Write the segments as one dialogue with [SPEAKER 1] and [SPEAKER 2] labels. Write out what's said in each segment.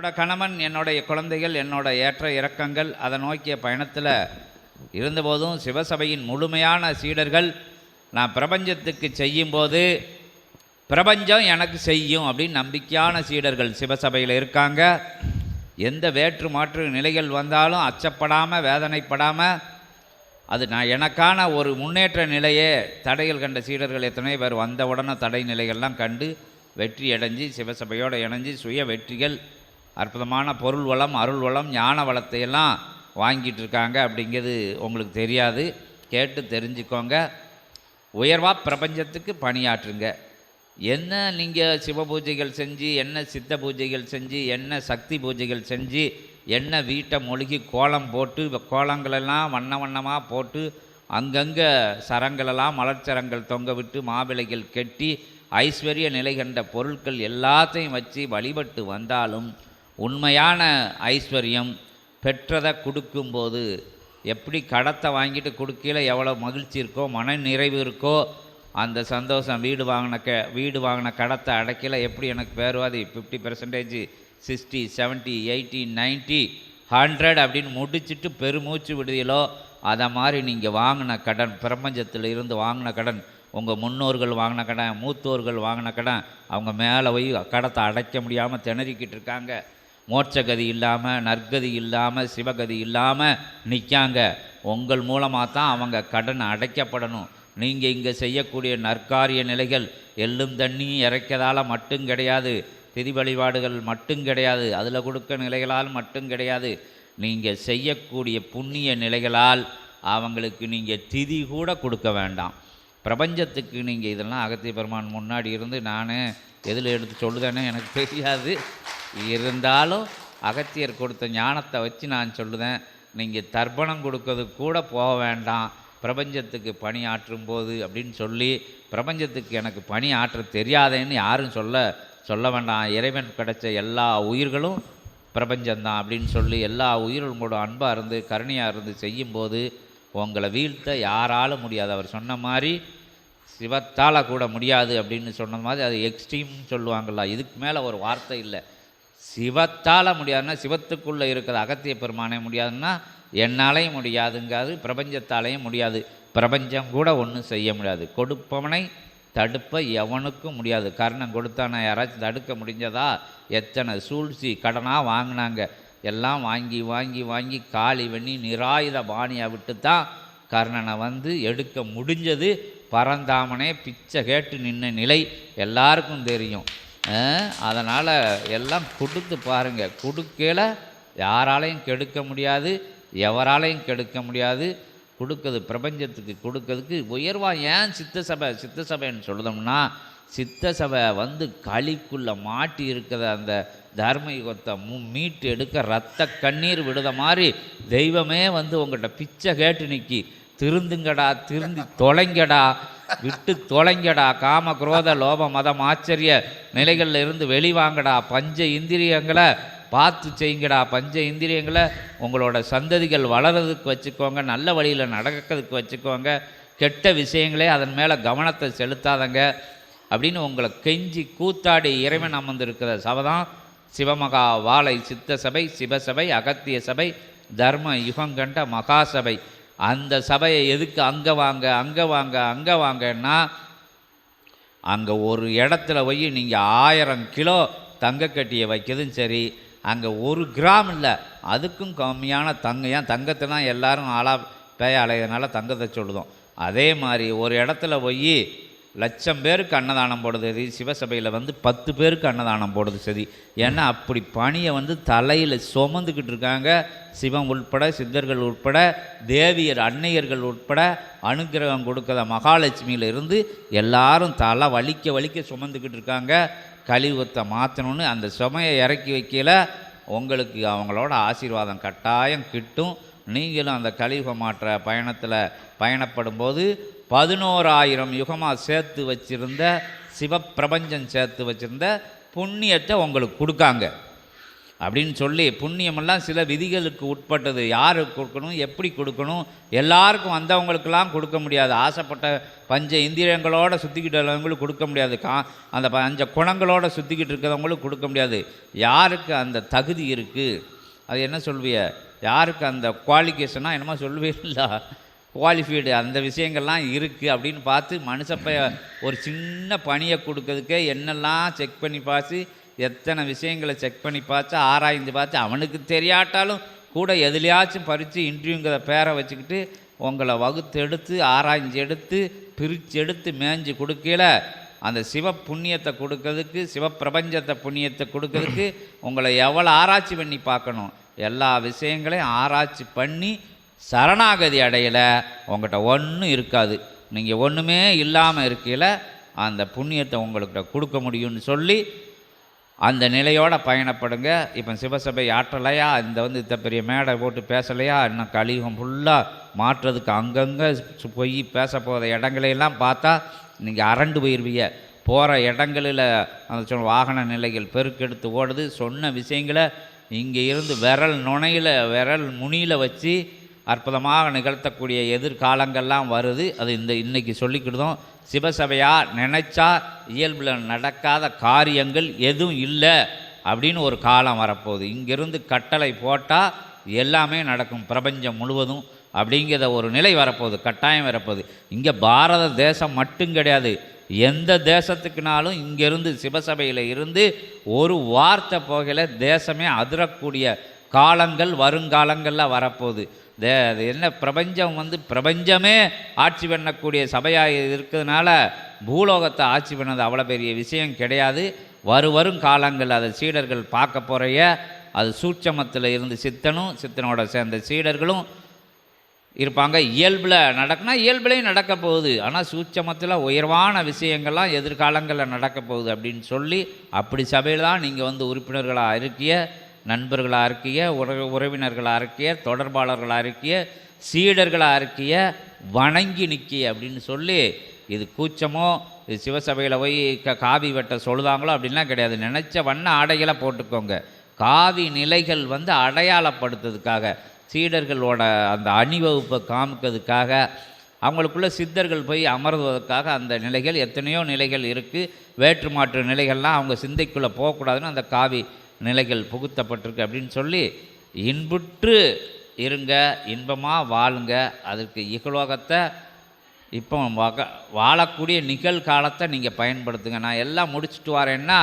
[SPEAKER 1] என்னோட கணவன் என்னுடைய குழந்தைகள் என்னோட ஏற்ற இறக்கங்கள் அதை நோக்கிய பயணத்தில் இருந்தபோதும் சிவசபையின் முழுமையான சீடர்கள் நான் பிரபஞ்சத்துக்கு செய்யும்போது பிரபஞ்சம் எனக்கு செய்யும் அப்படின்னு நம்பிக்கையான சீடர்கள் சிவசபையில் இருக்காங்க. எந்த வேற்று மாற்று நிலைகள் வந்தாலும் அச்சப்படாமல் வேதனைப்படாமல் அது நான் எனக்கான ஒரு முன்னேற்ற நிலையே தடைகள் கண்ட சீடர்கள் எத்தனை பேர் வந்த உடனே தடை நிலைகள்லாம் கண்டு வெற்றி அடைஞ்சு சிவசபையோடு இணைஞ்சு சுய வெற்றிகள் அற்புதமான பொருள் வளம் அருள் வளம் ஞான வளத்தையெல்லாம் வாங்கிட்டு இருக்காங்க அப்படிங்கிறது உங்களுக்கு தெரியாது. கேட்டு தெரிஞ்சுக்கோங்க. உயர்வாக பிரபஞ்சத்துக்கு பணியாற்றுங்க. என்ன நீங்கள் சிவ பூஜைகள் செஞ்சு என்ன சித்த பூஜைகள் செஞ்சு என்ன சக்தி பூஜைகள் செஞ்சு என்ன வீட்டை மொழுகி கோலம் போட்டு கோலங்களெல்லாம் வண்ண வண்ணமாக போட்டு அங்கங்கே சரங்களெல்லாம் மலர்ச்சரங்கள் தொங்க விட்டு மாவிளைகள் கெட்டி ஐஸ்வர்ய நிலை கண்ட பொருட்கள் எல்லாத்தையும் வச்சு வழிபட்டு வந்தாலும் உண்மையான ஐஸ்வர்யம் பெற்றதை கொடுக்கும்போது எப்படி கடத்தை வாங்கிட்டு கொடுக்கையில் எவ்வளோ மகிழ்ச்சி இருக்கோ மன நிறைவு இருக்கோ அந்த சந்தோஷம் வீடு வாங்கின க வீடு வாங்கின கடத்தை அடைக்கல எப்படி எனக்கு பேருவாதி fifty percentage sixty seventy eighty ninety hundred அப்படின்னு முடிச்சிட்டு பெருமூச்சு விடுதலோ அதை மாதிரி நீங்கள் வாங்கின கடன் பிரபஞ்சத்தில் இருந்து வாங்கின கடன் உங்கள் முன்னோர்கள் வாங்கின கடன் மூத்தோர்கள் வாங்கின கடன் அவங்க மேலே போய் கடத்தை அடைக்க முடியாமல் திணறிக்கிட்டு இருக்காங்க. மோட்சகதி இல்லாமல் நற்கதி இல்லாமல் சிவகதி இல்லாமல் நிற்காங்க உங்கள் மூலமாக தான் அவங்க கடன் அடைக்கப்படணும். நீங்கள் இங்கே செய்யக்கூடிய நற்காரிய நிலைகள் எள்ளும் தண்ணி இறைக்கதால் மட்டும் கிடையாது. திதி வழிபாடுகள் மட்டும் கிடையாது. அதில் கொடுக்க நிலைகளால் மட்டும் கிடையாது. நீங்கள் செய்யக்கூடிய புண்ணிய நிலைகளால் அவங்களுக்கு நீங்கள் திதி கூட கொடுக்க வேண்டாம். பிரபஞ்சத்துக்கு நீங்கள் இதெல்லாம் அகத்திய பெருமான் முன்னாடி இருந்து நான் எதில் எடுத்து சொல்லுதேன்னு எனக்கு தெரியாது. இருந்தாலும் அகத்தியர் கொடுத்த ஞானத்தை வச்சு நான் சொல்லுதேன். நீங்கள் தர்ப்பணம் கொடுக்கறது கூட போக வேண்டாம். பிரபஞ்சத்துக்கு பணி ஆற்றும் போது அப்படின்னு சொல்லி பிரபஞ்சத்துக்கு எனக்கு பணி ஆற்ற தெரியாதேன்னு யாரும் சொல்ல சொல்ல வேண்டாம். இறைவன் கிடைச்ச எல்லா உயிர்களும் பிரபஞ்சந்தான் அப்படின்னு சொல்லி எல்லா உயிர்களோட அன்பாக இருந்து கருணையாக இருந்து செய்யும்போது உங்களை வீழ்த்த யாராலும் முடியாது. அவர் சொன்ன மாதிரி சிவத்தால் கூட முடியாது அப்படின்னு சொன்ன மாதிரி அது எக்ஸ்ட்ரீம் சொல்லுவாங்கள்ல இதுக்கு மேலே ஒரு வார்த்தை இல்லை. சிவத்தால் முடியாதுன்னா சிவத்துக்குள்ளே இருக்கிற அகத்திய பெருமானே முடியாதுன்னா என்னாலையும் முடியாதுங்காது பிரபஞ்சத்தாலேயும் முடியாது. பிரபஞ்சம் கூட ஒன்றும் செய்ய முடியாது. கொடுப்பவனை தடுப்ப எவனுக்கும் முடியாது. கர்ணன் கொடுத்தானா யாராச்சும் தடுக்க முடிஞ்சதா? எத்தனை சூழ்ச்சி கடனாக வாங்கினாங்க. எல்லாம் வாங்கி வாங்கி வாங்கி காளி பண்ணி நிராயுத பாணியை விட்டு தான் கர்ணனை வந்து எடுக்க முடிஞ்சது. பரந்தாமனே பிச்சை கேட்டு நின்ன நிலை எல்லாருக்கும் தெரியும். அதனால் எல்லாம் கொடுத்து பாருங்கள் கொடுக்கல யாராலையும் கெடுக்க முடியாது எவராலையும் கெடுக்க முடியாது. கொடுக்குறது பிரபஞ்சத்துக்கு கொடுக்கறதுக்கு உயர்வாக ஏன் சித்த சபை சித்த சபைன்னு சொல்லணும்னா சித்த சபை வந்து களிக்குள்ளே மாட்டி இருக்கிற அந்த தர்ம யுகத்தை மீட்டு எடுக்க ரத்த கண்ணீர் விடுத மாதிரி தெய்வமே வந்து உங்கள்கிட்ட பிச்சை கேட்டு நிற்கி திருந்துங்கடா திருந்தி தொலைங்கடா விட்டு தொலைங்கடா காம குரோத லோப மதம் ஆச்சரிய நிலைகளில் இருந்து வெளிவாங்கடா பஞ்ச இந்திரியங்களை பார்த்து செய்யுங்கடா பஞ்ச இந்திரியங்களை உங்களோட சந்ததிகள் வளர்றதுக்கு வச்சுக்கோங்க நல்ல வழியில் நடக்கிறதுக்கு வச்சுக்கோங்க கெட்ட விஷயங்களே அதன் மேலே கவனத்தை செலுத்தாதங்க அப்படின்னு உங்களை கெஞ்சி கூத்தாடி இறைவன் அமர்ந்திருக்கிற சபதான் சிவமகா வாழை சித்த சபை சிவசபை அகத்திய சபை தர்ம யுகங்கண்ட மகாசபை அந்த சபையை எதுக்கு அங்கே வாங்க அங்கே வாங்க அங்கே வாங்கன்னா அங்கே ஒரு இடத்துல போய் நீங்கள் ஆயிரம் கிலோ தங்கக்கட்டியை வைக்கிறதும் சரி அங்கே ஒரு கிராம் இல்லை அதுக்கும் கம்மியான தங்கம் ஏன் தங்கத்தை தான் எல்லாரும் ஆளா பேய அலையதுனால தங்கத்தை சொல்லுதோம். அதே மாதிரி ஒரு இடத்துல போய் லட்சம் பேருக்கு அன்னதானம் போடுது சரி சிவசபையில் வந்து பத்து பேருக்கு அன்னதானம் போடுது சரி ஏன்னா அப்படி பணியை வந்து தலையில் சுமந்துக்கிட்டு இருக்காங்க சிவம் உட்பட சித்தர்கள் உட்பட தேவியர் அன்னையர்கள் உட்பட அனுக்கிரகம் கொடுக்கற மகாலட்சுமியில இருந்து எல்லாரும் தலை வலிக்க வலிக்க சுமந்துக்கிட்டு இருக்காங்க. கழிவுத்தை மாற்றணும்னு அந்த சுமையை இறக்கி வைக்கல. உங்களுக்கு அவங்களோட ஆசீர்வாதம் கட்டாயம் கிட்டும். நீங்களும் அந்த கலியுக மாற்ற பயணத்தில் பயணப்படும்போது பதினோராயிரம் யுகமாக சேர்த்து வச்சிருந்த சிவப்பிரபஞ்சம் சேர்த்து வச்சிருந்த புண்ணியத்தை உங்களுக்கு கொடுக்காங்க. அப்படின்னு சொல்லி புண்ணியமெல்லாம் சில விதிகளுக்கு உட்பட்டது. யாருக்கு கொடுக்கணும் எப்படி கொடுக்கணும் எல்லாருக்கும் வந்தவங்களுக்கெல்லாம் கொடுக்க முடியாது. ஆசைப்பட்ட பஞ்ச இந்திரியங்களோட சுற்றிக்கிட்டு இருக்கிறவங்களுக்கு கொடுக்க முடியாது. கா அந்த பஞ்ச குணங்களோட சுற்றிக்கிட்டு இருக்கிறவங்களுக்கு கொடுக்க முடியாது. யாருக்கு அந்த தகுதி இருக்குது அது என்ன சொல்விய? யாருக்கு அந்த குவாலிஃபிகேஷனாக என்னமோ சொல்லுவீங்களா குவாலிஃபைடு. அந்த விஷயங்கள்லாம் இருக்குது அப்படின்னு பார்த்து மனுஷப்ப ஒரு சின்ன பணியை கொடுக்கறதுக்கே என்னெல்லாம் செக் பண்ணி பார்த்து எத்தனை விஷயங்களை செக் பண்ணி பார்த்து ஆராய்ந்து பார்த்து அவனுக்கு தெரியாட்டாலும் கூட எதுலையாச்சும் பறித்து இன்டர்வியூங்கிற பேரை வச்சுக்கிட்டு உங்களை வகுத்து எடுத்து ஆராய்ஞ்சு எடுத்து பிரித்து எடுத்து மேய்ஞ்சு கொடுக்கல. அந்த சிவ புண்ணியத்தை கொடுக்கறதுக்கு சிவப்பிரபஞ்சத்தை புண்ணியத்தை கொடுக்கறதுக்கு உங்களை எவ்வளோ ஆராய்ச்சி பண்ணி பார்க்கணும்? எல்லா விஷயங்களையும் ஆராய்ச்சி பண்ணி சரணாகதி அடையலை உங்கள்கிட்ட ஒன்றும் இருக்காது. நீங்கள் ஒன்றுமே இல்லாமல் இருக்கையில் அந்த புண்ணியத்தை உங்கள்கிட்ட கொடுக்க முடியும்னு சொல்லி அந்த நிலையோடு பயணப்படுங்க. இப்போ சிவசபை ஆற்றலையா? இந்த வந்து இத்த பெரிய மேடை போட்டு பேசலையா? இன்னும் கலியுகம் ஃபுல்லாக மாற்றுறதுக்கு அங்கங்கே போய் பேச போகிற இடங்களையெல்லாம் பார்த்தா நீங்கள் அரண்டு போயிருவீங்க. போகிற இடங்களில் அந்த சொன்ன வாகன நிலைகள் பெருக்கெடுத்து ஓடுது. சொன்ன விஷயங்களை இங்கே இருந்து விரல் நுனையில் விரல் முனியில் வச்சு அற்புதமாக நிகழ்த்தக்கூடிய எதிர்காலங்கள்லாம் வருது. அது இந்த இன்றைக்கி சொல்லிக்கிட்டதும் சிவசபையா நினைச்சா இயல்பில் நடக்காத காரியங்கள் எதுவும் இல்லை அப்படின்னு ஒரு காலம் வரப்போகுது. இங்கிருந்து கட்டளை போட்டால் எல்லாமே நடக்கும். பிரபஞ்சம் முழுவதும் அப்படிங்கிற ஒரு நிலை வரப்போகுது. கட்டாயம் வரப்போகுது. இங்கே பாரத தேசம் மட்டும் கிடையாது. எந்த தேசத்துக்குனாலும் இங்கேருந்து சிவசபையில் இருந்து ஒரு வார்த்தை போகல தேசமே அதிரக்கூடிய காலங்கள் வருங்காலங்களில் வரப்போகுது. அது என்ன பிரபஞ்சம் வந்து பிரபஞ்சமே ஆட்சி பண்ணக்கூடிய சபையாக இருக்கிறதுனால பூலோகத்தை ஆட்சி பண்ணது அவ்வளோ பெரிய விஷயம் கிடையாது. வரும் வரும் காலங்கள் அதை சீடர்கள் பார்க்க போகிறைய அது சூட்சமத்தில் இருந்து சித்தனும் சித்தனோட சேர்ந்த சீடர்களும் இருப்பாங்க. இயல்பில் நடக்குனா இயல்புலையும் நடக்க போகுது. ஆனால் சூட்சமத்தில் உயர்வான விஷயங்கள்லாம் எதிர்காலங்களில் நடக்க போகுது அப்படின்னு சொல்லி அப்படி சபையில் தான் நீங்கள் வந்து உறுப்பினர்களாக இருக்கிய நண்பர்களாக இருக்கிய உற உறவினர்களாக இருக்கிய தொடர்பாளர்களாக இருக்கிய சீடர்களாக இருக்கிய வணங்கி நிற்கிய அப்படின்னு சொல்லி இது கூச்சமோ இது சிவசபையில் போய் க காவி வெட்ட சொல்லுதாங்களோ அப்படின்லாம் கிடையாது. நினச்ச வண்ண ஆடைகளை போட்டுக்கோங்க. காவி நிலைகள் வந்து அடையாளப்படுத்துறதுக்காக சீடர்களோட அந்த அணிவகுப்பை காமிக்கிறதுக்காக அவங்களுக்குள்ள சித்தர்கள் போய் அமர்வதற்காக அந்த நிலைகள் எத்தனையோ நிலைகள் இருக்குது வேற்று மாற்று நிலைகள்லாம் அவங்க சிந்தைக்குள்ளே போகக்கூடாதுன்னு அந்த காவி நிலைகள் புகுத்தப்பட்டிருக்கு அப்படின்னு சொல்லி இன்புற்று இருங்க இன்பமாக வாழுங்க. அதற்கு இகலோகத்தை இப்போ வக வாழக்கூடிய நிகழ்காலத்தை நீங்கள் பயன்படுத்துங்க. நான் எல்லாம் முடிச்சுட்டு வரேன்னா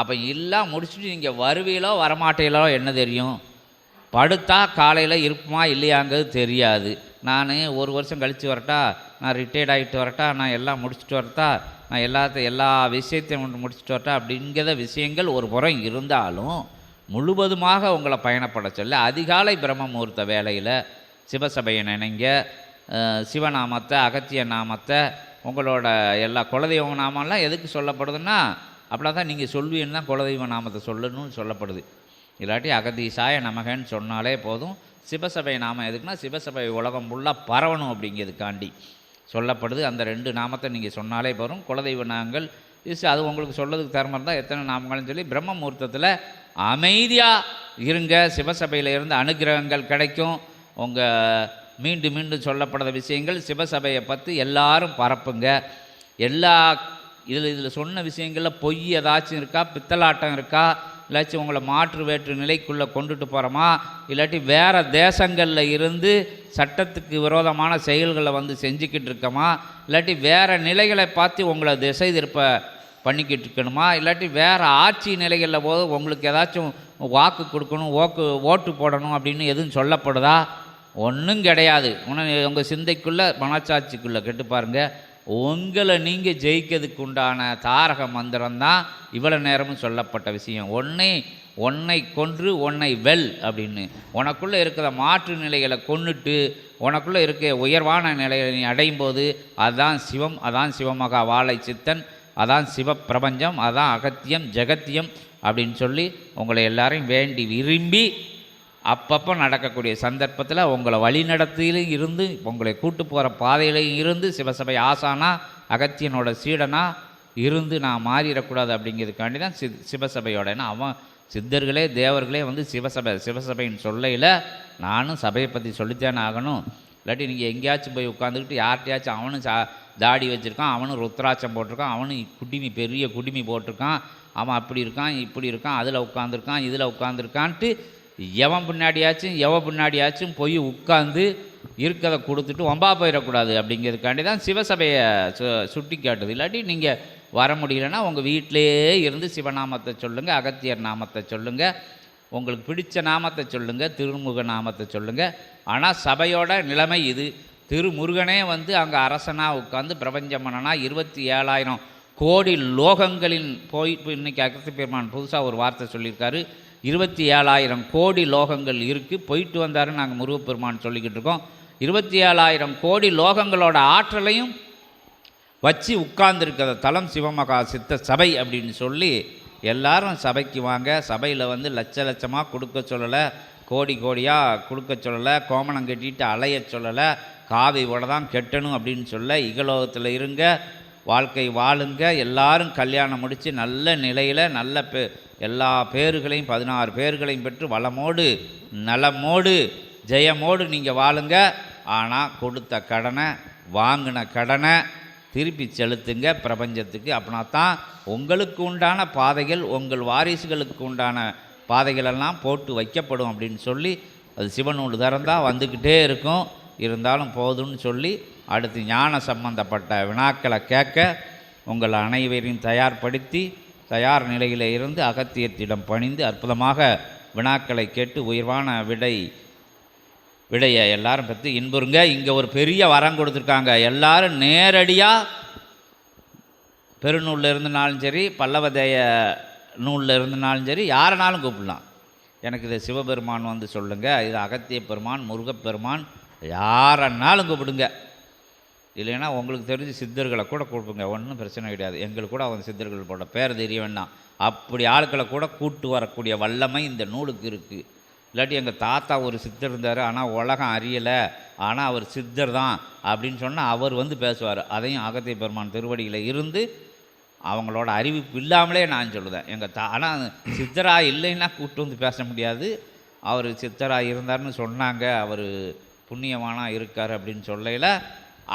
[SPEAKER 1] அப்போ எல்லாம் முடிச்சுட்டு நீங்கள் வருவீங்களோ வரமாட்டீங்களோ என்ன தெரியும்? படுத்தா காலையில் இருப்புமா இல்லையாங்கிறது தெரியாது. நான் ஒரு வருஷம் கழித்து வரட்டா நான் ரிட்டையர்ட் ஆகிட்டு வரட்டா நான் எல்லாம் முடிச்சுட்டு வரட்டா நான் எல்லாத்த எல்லா விஷயத்தையும் முடிச்சுட்டு வரட்டா அப்படிங்கிற விஷயங்கள் ஒரு புறம் இருந்தாலும் முழுவதுமாக உங்களை பயணப்பட சொல்ல அதிகாலை பிரம்ம முகூர்த்த வேலையில் சிவசபையை நினைங்க. சிவநாமத்தை அகத்திய நாமத்தை உங்களோட எல்லா குலதெய்வ நாமெல்லாம் எதுக்கு சொல்லப்படுதுன்னா அப்படின்னா தான் நீங்கள் சொல்வீன்னு தான் குலதெய்வ நாமத்தை சொல்லணும்னு சொல்லப்படுது. இல்லாட்டி அகதீசாய நமகன்னு சொன்னாலே போதும். சிவசபை நாமம் எதுக்குன்னா சிவசபை உலகம் ஃபுல்லாக பரவணும் அப்படிங்கிறதுக்காண்டி. சொல்லப்படுது. அந்த ரெண்டு நாமத்தை நீங்கள் சொன்னாலே போதும். குலதெய்வ நாங்கள் இஸ் அது உங்களுக்கு சொல்லதுக்கு தரமாக இருந்தால் எத்தனை நாமங்கள்னு சொல்லி பிரம்ம முகூர்த்தத்தில் அமைதியாக இருங்க. சிவசபையில் இருந்து அனுகிரகங்கள் கிடைக்கும். உங்கள் மீண்டும் மீண்டும் சொல்லப்படாத விஷயங்கள் சிவசபையை பற்றி எல்லாரும் பரப்புங்க. எல்லா இதில் இதில் சொன்ன விஷயங்களில் பொய் ஏதாச்சும் இருக்கா? பித்தலாட்டம் இருக்கா? இல்லாச்சும் உங்களை மாற்று வேற்று நிலைக்குள்ளே கொண்டுட்டு போகிறோமா இல்லாட்டி வேறு தேசங்களில் இருந்து சட்டத்துக்கு விரோதமான செயல்களை வந்து செஞ்சுக்கிட்டு இருக்கோமா? இல்லாட்டி வேறு நிலைகளை பார்த்து உங்களை திசை திருப்ப பண்ணிக்கிட்டு இருக்கணுமா? இல்லாட்டி வேறு ஆட்சி நிலைகளில் போது உங்களுக்கு ஏதாச்சும் வாக்கு கொடுக்கணும் ஓக்கு ஓட்டு போடணும் அப்படின்னு எதுவும் சொல்லப்படுதா? ஒன்றும் கிடையாது. உன உங்கள் சிந்தைக்குள்ளே மனச்சாட்சிக்குள்ளே கெட்டு பாருங்கள் உங்களை நீங்கள் ஜெயிக்கிறதுக்கு உண்டான தாரக மந்திரம்தான் இவ்வளோ நேரமும் சொல்லப்பட்ட விஷயம். ஒன்றை உன்னை கொன்று உன்னை வெல் அப்படின்னு. உனக்குள்ளே இருக்கிற மாற்று நிலைகளை கொன்னுட்டு உனக்குள்ளே இருக்க உயர்வான நிலையை நீ அடையும் போது அதான் சிவம் அதான் சிவமகா வாழை சித்தன் அதான் சிவப்பிரபஞ்சம் அதான் அகத்தியம் ஜெகத்தியம் அப்படின்னு சொல்லி உங்களை எல்லாரையும் வேண்டி விரும்பி அப்பப்போ நடக்கக்கூடிய சந்தர்ப்பத்தில் உங்களை வழிநடத்தியிலும் இருந்து உங்களை கூட்டு போகிற பாதையிலையும் இருந்து சிவசபை ஆசானா அகத்தியனோட சீடனா இருந்து நான் மாறிடக்கூடாது அப்படிங்கிறதுக்காண்டி தான் சி சிவசபையோட ஏன்னா அவன் சித்தர்களே தேவர்களே வந்து சிவசபை சிவசபையின் சொல்லையில் நானும் சபையை பற்றி சொல்லித்தானே ஆகணும். இல்லாட்டி நீங்கள் எங்கேயாச்சும் போய் உட்காந்துக்கிட்டு யார்கிட்டயாச்சும் அவனும் சா தாடி வச்சுருக்கான் அவனும் ருத்ராட்சம் போட்டிருக்கான் அவனும் குடிமி பெரிய குடிமி போட்டிருக்கான் அவன் அப்படி இருக்கான் இப்படி இருக்கான் அதில் உட்காந்துருக்கான் இதில் உட்காந்துருக்கான்ட்டு எவன் பின்னாடியாச்சும் எவ பின்னாடியாச்சும் போய் உட்காந்து இருக்கிறத கொடுத்துட்டு வம்பா போயிடக்கூடாது அப்படிங்கிறதுக்காண்டி தான் சிவசபையை சு சுட்டி காட்டுது. இல்லாட்டி நீங்கள் வர முடியலன்னா உங்கள் வீட்டிலேயே இருந்து சிவநாமத்தை சொல்லுங்கள் அகத்தியர் நாமத்தை சொல்லுங்கள் உங்களுக்கு பிடித்த நாமத்தை சொல்லுங்கள் திருமுக நாமத்தை சொல்லுங்கள் ஆனால் சபையோட நிலைமை இது. திருமுருகனே வந்து அங்கே அரசனாக உட்காந்து பிரபஞ்ச மன்னனா இருபத்தி ஏழாயிரம் கோடி லோகங்களின் போய் இப்போ இன்னைக்கு அகத்தி பெருமான் புதுசாக ஒரு வார்த்தை சொல்லியிருக்காரு. இருபத்தி ஏழாயிரம் கோடி லோகங்கள் இருக்குது போயிட்டு வந்தாருன்னு நாங்கள் முருகப்பெருமான் சொல்லிக்கிட்டு இருக்கோம். இருபத்தி ஏழாயிரம் கோடி லோகங்களோட ஆற்றலையும் வச்சு உட்கார்ந்துருக்கிற தலம் சிவமகா சித்த சபை அப்படின்னு சொல்லி எல்லாரும் சபைக்கு வாங்க. சபையில் வந்து லட்ச லட்சமாக கொடுக்க சொல்லலை. கோடி கோடியாக கொடுக்க சொல்லலை. கோமணம் கட்டிட்டு அலைய சொல்லலை. காவியோட தான் கெட்டணும் அப்படின்னு சொல்ல இகலோகத்தில் இருங்க. வாழ்க்கை வாழுங்க எல்லாரும் கல்யாணம் முடித்து நல்ல நிலையில் நல்ல பே எல்லா பேர்களையும் பதினாறு பேர்களையும் பெற்று வளமோடு நலமோடு ஜெயமோடு நீங்கள் வாழுங்க. ஆனால் கொடுத்த கடனை வாங்கின கடனை திருப்பி செலுத்துங்க பிரபஞ்சத்துக்கு. அப்படின்னா தான் உங்களுக்கு உண்டான பாதைகள் உங்கள் வாரிசுகளுக்கு உண்டான பாதைகளெல்லாம் போட்டு வைக்கப்படும் அப்படின்னு சொல்லி அது சிவனூடு திறந்தால் வந்துக்கிட்டே இருக்கும். இருந்தாலும் போதும்னு சொல்லி அடுத்து ஞான சம்பந்தப்பட்ட வினாக்களை கேட்க உங்கள் அனைவரையும் தயார்படுத்தி தயார் நிலையில் இருந்து அகத்தியத்திடம் பணிந்து அற்புதமாக வினாக்களை கேட்டு உயர்வான விடை விடையை எல்லாரும் பற்றி இன்புறுங்க. இங்கே ஒரு பெரிய வரம் கொடுத்துருக்காங்க. எல்லாரும் நேரடியாக பெருநூலில் இருந்தனாலும் சரி பல்லவதேய நூலில் இருந்தனாலும் சரி யாரனாலும் கூப்பிடலாம். எனக்கு இது சிவபெருமான் வந்து சொல்லுங்கள் இது அகத்திய பெருமான் முருகப்பெருமான் யாரன்னாலும் கூப்பிடுங்க. இல்லைன்னா உங்களுக்கு தெரிஞ்சு சித்தர்களை கூட கூப்பிடுங்க ஒன்றும் பிரச்சனை கிடையாது. எங்களுக்கு கூட அவங்க சித்தர்கள் போட பேர் தெரிய வேண்டாம். அப்படி ஆட்களை கூட கூட்டு வரக்கூடிய வல்லமை இந்த நூலுக்கு இருக்குது இல்லாட்டி எங்கள் தாத்தா ஒரு சித்தர் இருந்தார் ஆனால் உலகம் அறியலை ஆனால் அவர் சித்தர் தான் அப்படின்னு சொன்னால் அவர் வந்து பேசுவார். அதையும் அகத்திய பெருமான் திருவடியில் இருந்து அவங்களோட அறிவிப்பு இல்லாமலே நான் சொல்லுவேன் எங்கள் தா ஆனால் சித்தராக இல்லைன்னா கூப்பிட்டு வந்து பேச முடியாது. அவர் சித்தராக இருந்தார்னு சொன்னாங்க அவர் புண்ணியமானா இருக்கார் அப்படின்னு சொல்லையில்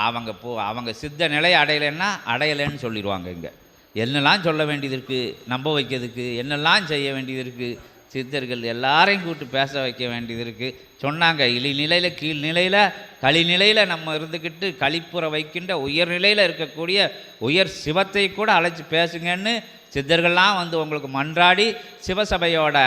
[SPEAKER 1] அவங்க போ அவங்க சித்த நிலையை அடையலைன்னா அடையலைன்னு சொல்லிடுவாங்க இங்கே. என்னெல்லாம் சொல்ல வேண்டியது இருக்குது நம்ப வைக்கிறதுக்கு என்னெல்லாம் செய்ய வேண்டியது இருக்குது சித்தர்கள் எல்லாரையும் கூப்பிட்டு பேச வைக்க வேண்டியது இருக்குது சொன்னாங்க இழிநிலையில் கீழ்நிலையில் களிநிலையில் நம்ம இருந்துக்கிட்டு களிப்புற வைக்கின்ற உயர்நிலையில் இருக்கக்கூடிய உயர் சிவத்தை கூட அழைச்சி பேசுங்கன்னு சித்தர்கள்லாம் வந்து உங்களுக்கு மன்றாடி சிவசபையோட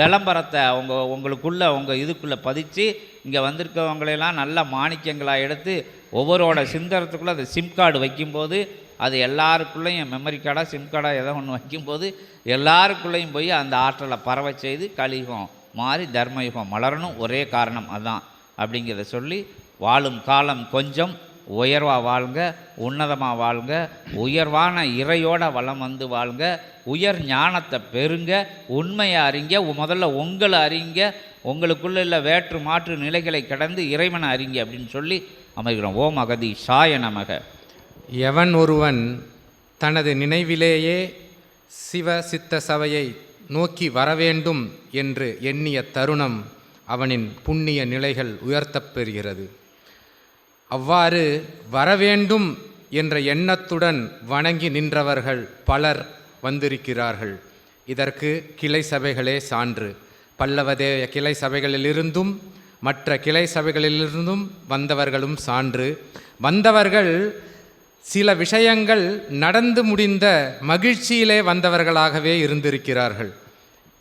[SPEAKER 1] விளம்பரத்தை உங்கள் உங்களுக்குள்ளே உங்கள் இதுக்குள்ளே பதித்து இங்கே வந்திருக்கவங்களையெல்லாம் நல்ல மாணிக்கங்களாக எடுத்து ஒவ்வொருவோட சிந்தனத்துக்குள்ளே அந்த சிம் கார்டு வைக்கும்போது அது எல்லாருக்குள்ளேயும் மெமரி கார்டாக சிம் கார்டாக ஏதோ ஒன்று வைக்கும்போது எல்லாருக்குள்ளேயும் போய் அந்த ஆற்றலை பரவ செய்து கலியுகம் மாறி தர்மயுகம் மலரணும் ஒரே காரணம் அதான் அப்படிங்கிறத சொல்லி வாழும் காலம் கொஞ்சம் உயர்வாக வாழுங்க உன்னதமாக வாழுங்க உயர்வான இறையோட வளம் வந்து வாழுங்க உயர் ஞானத்தை பெறுங்க உண்மையை அறிங்க முதல்ல உங்களை அறிங்க உங்களுக்குள்ள இல்லை வேற்று மாற்று நிலைகளை கடந்து இறைவனை அறிங்க அப்படின்னு சொல்லி அமைகிறோம். ஓம் அகதி சாய நமக.
[SPEAKER 2] எவன் ஒருவன் தனது நினைவிலேயே சிவ சித்த சபையை நோக்கி வரவேண்டும் என்று எண்ணிய தருணம் அவனின் புண்ணிய நிலைகள் உயர்த்தப் பெறுகிறது. அவ்வாறு வரவேண்டும் என்ற எண்ணத்துடன் வணங்கி நின்றவர்கள் பலர் வந்திருக்கிறார்கள். இதற்கு கிளை சபைகளே சான்று. பல்லவதேய கிளை சபைகளிலிருந்தும் மற்ற கிளை சபைகளிலிருந்தும் வந்தவர்களும் சான்று. வந்தவர்கள் சில விஷயங்கள் நடந்து முடிந்த மகிழ்ச்சியிலே வந்தவர்களாகவே இருந்திருக்கிறார்கள்.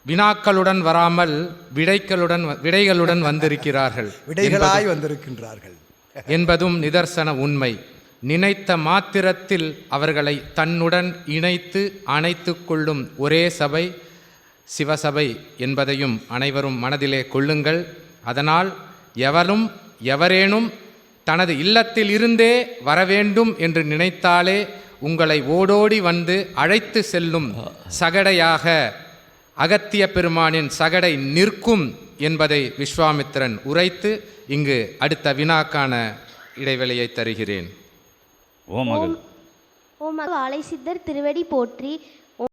[SPEAKER 2] வினாக்களுடன் வராமல் விடைகளுடன் விடைகளுடன் வந்திருக்கிறார்கள்
[SPEAKER 3] விடைகளாய் வந்திருக்கின்றார்கள்.
[SPEAKER 2] என்பதும் நிதர்சன உண்மை. நினைத்த மாத்திரத்தில் அவர்களை தன்னுடன் இணைத்து அணைத்து கொள்ளும் ஒரே சபை சிவசபை என்பதையும் அனைவரும் மனதிலே கொள்ளுங்கள். அதனால் எவரும் எவரேனும் தனது இல்லத்தில் இருந்தே வரவேண்டும் என்று நினைத்தாலே உங்களை ஓடோடி வந்து அழைத்து செல்லும் சகடையாக அகத்திய பெருமானின் சகடை நிற்கும். என்பதை விஸ்வாமித்திரன் உரைத்து இங்கு அடுத்த வினாக்கான இடைவெளியை தருகிறேன்.
[SPEAKER 1] ஓம் அகதி
[SPEAKER 4] ஓம் வாழை சித்தர் திருவடி போற்றி